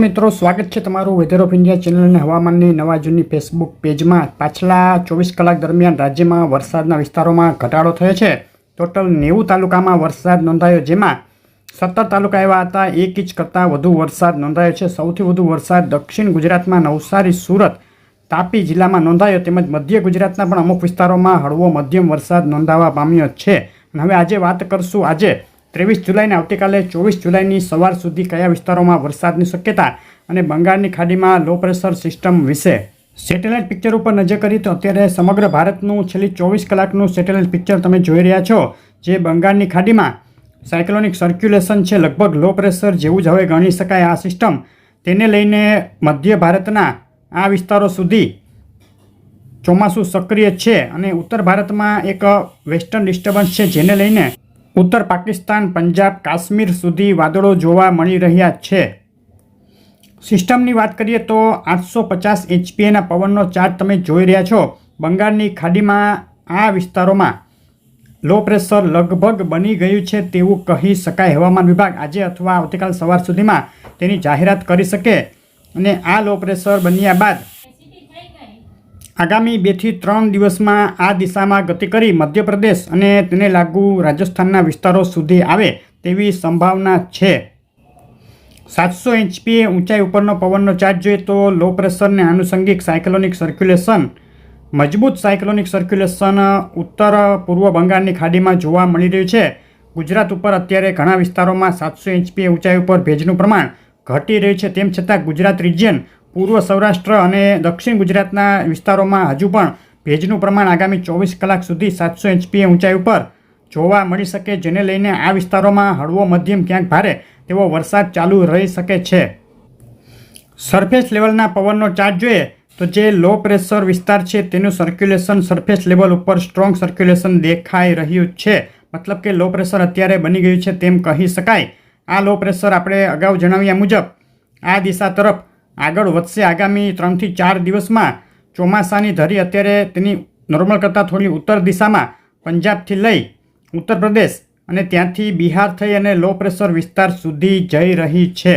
મિત્રો, સ્વાગત છે તમારું વેધર ઓફ ઇન્ડિયા ચેનલ અને હવામાનની નવા જૂની ફેસબુક પેજમાં પાછલા ચોવીસ કલાક દરમિયાન રાજ્યમાં વરસાદના વિસ્તારોમાં ઘટાડો થયો છે. ટોટલ નેવું તાલુકામાં વરસાદ નોંધાયો, જેમાં સત્તર તાલુકા એવા હતા. એક ઇંચ કરતાં વધુ વરસાદ નોંધાયો છે. સૌથી વધુ વરસાદ દક્ષિણ ગુજરાતમાં નવસારી, સુરત, તાપી જિલ્લામાં નોંધાયો તેમજ મધ્ય ગુજરાતના પણ અમુક વિસ્તારોમાં હળવો મધ્યમ વરસાદ નોંધાવા પામ્યો છે. અને હવે આજે વાત કરશું આજે ત્રેવીસ જુલાઈને આવતીકાલે ચોવીસ જુલાઈની સવાર સુધી કયા વિસ્તારોમાં વરસાદની શક્યતા અને બંગાળની ખાડીમાં લો પ્રેશર સિસ્ટમ વિશે? સેટેલાઇટ પિક્ચર ઉપર નજર કરી તો અત્યારે સમગ્ર ભારતનું છેલ્લી ચોવીસ કલાકનું સેટેલાઇટ પિક્ચર તમે જોઈ રહ્યા છો, જે બંગાળની ખાડીમાં સાયક્લોનિક સર્ક્યુલેશન છે, લગભગ લો પ્રેશર જેવું જ હવે ગણી શકાય આ સિસ્ટમ તેને લઈને મધ્ય ભારતના આ વિસ્તારો સુધી ચોમાસું સક્રિય છે અને ઉત્તર ભારતમાં એક વેસ્ટર્ન ડિસ્ટર્બન્સ છે, જેને લઈને ઉત્તર પાકિસ્તાન, પંજાબ, કાશ્મીર સુધી વાદળો જોવા મળી રહ્યા છે. સિસ્ટમની વાત કરીએ તો આઠસો પચાસ એચપીએના પવનનો ચાર્ટ તમે જોઈ રહ્યા છો. બંગાળની ખાડીમાં આ વિસ્તારોમાં લો પ્રેશર લગભગ બની ગયું છે તેવું કહી શકાય. હવામાન વિભાગ આજે અથવા આવતીકાલ સવાર સુધીમાં તેની જાહેરાત કરી શકે અને આ લો પ્રેશર બન્યા બાદ આગામી બેથી ત્રણ દિવસમાં આ દિશામાં ગતિ કરી મધ્યપ્રદેશ અને તેને લાગુ રાજસ્થાનના વિસ્તારો સુધી આવે તેવી સંભાવના છે. સાતસો એચપીએ ઊંચાઈ ઉપરનો પવનનો ચાર્જ જોઈએ તો લો પ્રેશરને આનુષંગિક સાયક્લોનિક સર્ક્યુલેશન મજબૂત સાયક્લોનિક સર્ક્યુલેશન ઉત્તર પૂર્વ બંગાળની ખાડીમાં જોવા મળી રહ્યું છે. ગુજરાત ઉપર અત્યારે ઘણા વિસ્તારોમાં સાતસો એચપીએ ઊંચાઈ ઉપર ભેજનું પ્રમાણ ઘટી રહ્યું છે. તેમ છતાં ગુજરાત રિજિયન પૂર્વ સૌરાષ્ટ્ર અને દક્ષિણ ગુજરાતના વિસ્તારોમાં હજુ પણ ભેજનું પ્રમાણ આગામી ચોવીસ કલાક સુધી સાતસો એચપીએ ઊંચાઈ ઉપર જોવા મળી શકે, જેને લઈને આ વિસ્તારોમાં હળવો મધ્યમ ક્યાંક ભારે તેવો વરસાદ ચાલુ રહી શકે છે. સરફેસ લેવલના પવનનો ચાર્જ જોઈએ તો જે લો પ્રેશર વિસ્તાર છે તેનું સર્ક્યુલેશન સરફેસ લેવલ ઉપર સ્ટ્રોંગ સર્ક્યુલેશન દેખાઈ રહ્યું છે. મતલબ કે લો પ્રેશર અત્યારે બની ગયું છે તેમ કહી શકાય. આ લો પ્રેશર આપણે અગાઉ જણાવ્યા મુજબ આ દિશા તરફ આગળ વધશે આગામી ત્રણથી ચાર દિવસમાં. ચોમાસાની ધરી અત્યારે તેની નોર્મલ કરતાં થોડી ઉત્તર દિશામાં પંજાબથી લઈ ઉત્તર પ્રદેશ અને ત્યાંથી બિહાર થઈ અને લો પ્રેશર વિસ્તાર સુધી જઈ રહી છે.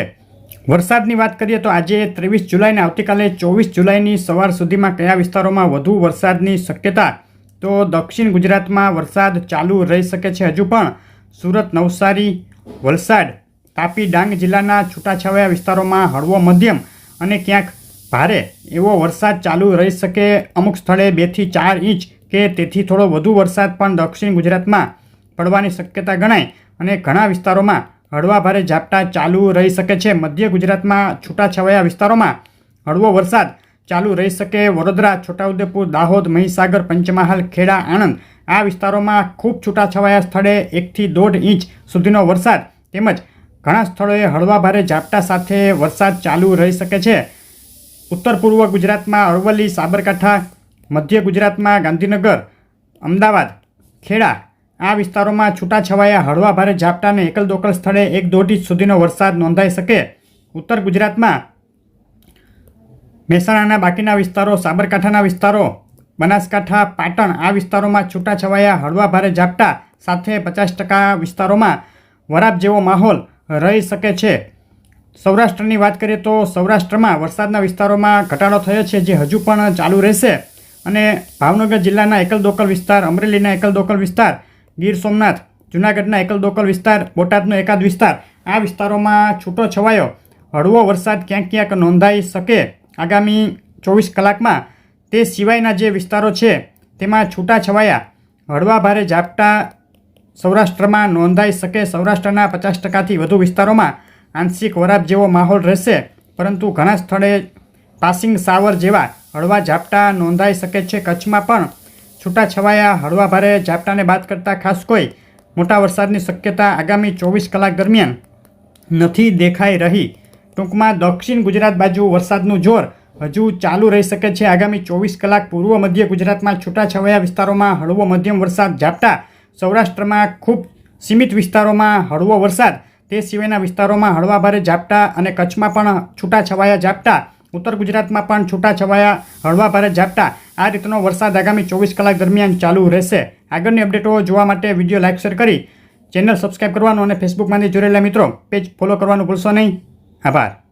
વરસાદની વાત કરીએ તો આજે ત્રેવીસ જુલાઈને આવતીકાલે ચોવીસ જુલાઈની સવાર સુધીમાં કયા વિસ્તારોમાં વધુ વરસાદની શક્યતા? તો દક્ષિણ ગુજરાતમાં વરસાદ ચાલુ રહી શકે છે હજુ પણ. સુરત, નવસારી, વલસાડ, તાપી, ડાંગ જિલ્લાના છૂટાછવાયા વિસ્તારોમાં હળવો મધ્યમ અને ક્યાંક ભારે એવો વરસાદ ચાલુ રહી શકે અમુક સ્થળે બેથી ચાર ઇંચ કે તેથી થોડો વધુ વરસાદ પણ દક્ષિણ ગુજરાતમાં પડવાની શક્યતા ગણાય અને ઘણા વિસ્તારોમાં હળવા ભારે ઝાપટા ચાલુ રહી શકે છે. મધ્ય ગુજરાતમાં છૂટાછવાયા વિસ્તારોમાં હળવો વરસાદ ચાલુ રહી શકે. વડોદરા, છોટાઉદેપુર, દાહોદ, મહીસાગર, પંચમહાલ, ખેડા, આણંદ આ વિસ્તારોમાં ખૂબ છૂટાછવાયા સ્થળે એકથી દોઢ ઇંચ સુધીનો વરસાદ તેમજ ઘણા સ્થળોએ હળવા ભારે ઝાપટા સાથે વરસાદ ચાલુ રહી શકે છે. ઉત્તર પૂર્વ ગુજરાતમાં અરવલ્લી, સાબરકાંઠા, મધ્ય ગુજરાતમાં ગાંધીનગર, અમદાવાદ, ખેડા આ વિસ્તારોમાં છૂટાછવાયા હળવા ભારે ઝાપટાને એકલ દોકલ સ્થળે એક દોઢ ઇંચ સુધીનો વરસાદ નોંધાઈ શકે. ઉત્તર ગુજરાતમાં મહેસાણાના બાકીના વિસ્તારો, સાબરકાંઠાના વિસ્તારો, બનાસકાંઠા, પાટણ આ વિસ્તારોમાં છૂટાછવાયા હળવા ભારે ઝાપટા સાથે પચાસ ટકા વિસ્તારોમાં વરાપ જેવો માહોલ રહી શકે છે. સૌરાષ્ટ્રની વાત કરીએ તો સૌરાષ્ટ્રમાં વરસાદના વિસ્તારોમાં ઘટાડો થયો છે જે હજુ પણ ચાલુ રહેશે. અને ભાવનગર જિલ્લાના એકલ દોકલ વિસ્તાર, અમરેલીના એકલ દોકલ વિસ્તાર, ગીર સોમનાથ, જૂનાગઢના એકલ દોકલ વિસ્તાર, બોટાદનો એકાદ વિસ્તાર, આ વિસ્તારોમાં છૂટો છવાયો હળવો વરસાદ ક્યાંક ક્યાંક નોંધાઈ શકે. આગામી ચોવીસ કલાકમાં તે સિવાયના જે વિસ્તારો છે, તેમાં છૂટા છવાયા હળવા ભારે ઝાપટા સૌરાષ્ટ્રમાં નોંધાઈ શકે સૌરાષ્ટ્રના પચાસ ટકાથી વધુ વિસ્તારોમાં આંશિક વરાપ જેવો માહોલ રહેશે, પરંતુ ઘણા સ્થળે પાસિંગ સાવર જેવા હળવા ઝાપટા નોંધાઈ શકે છે. કચ્છમાં પણ છૂટાછવાયા હળવા ભારે ઝાપટાને બાદ કરતાં ખાસ કોઈ મોટા વરસાદની શક્યતા આગામી ચોવીસ કલાક દરમિયાન નથી દેખાઈ રહી. ટૂંકમાં દક્ષિણ ગુજરાત બાજુ વરસાદનું જોર હજુ ચાલુ રહી શકે છે. આગામી ચોવીસ કલાક પૂર્વ મધ્ય ગુજરાતમાં છૂટાછવાયા વિસ્તારોમાં હળવો મધ્યમ વરસાદ, ઝાપટા સૌરાષ્ટ્રમાં ખૂબ સીમિત વિસ્તારોમાં હળવો વરસાદ. તે સિવાયના વિસ્તારોમાં હળવા ભારે ઝાપટા અને કચ્છમાં પણ છૂટાછવાયા ઝાપટા. ઉત્તર ગુજરાતમાં પણ છૂટાછવાયા હળવા ભારે ઝાપટા. આ રીતનો વરસાદ આગામી ચોવીસ કલાક દરમિયાન ચાલુ રહેશે. આગળની અપડેટો જોવા માટે વીડિયો લાઇક, શેર કરી. ચેનલ સબસ્ક્રાઈબ કરવાનું અને ફેસબુકમાંથી જોડેલા મિત્રો, પેજ ફોલો કરવાનું ભૂલશો નહીં. આભાર.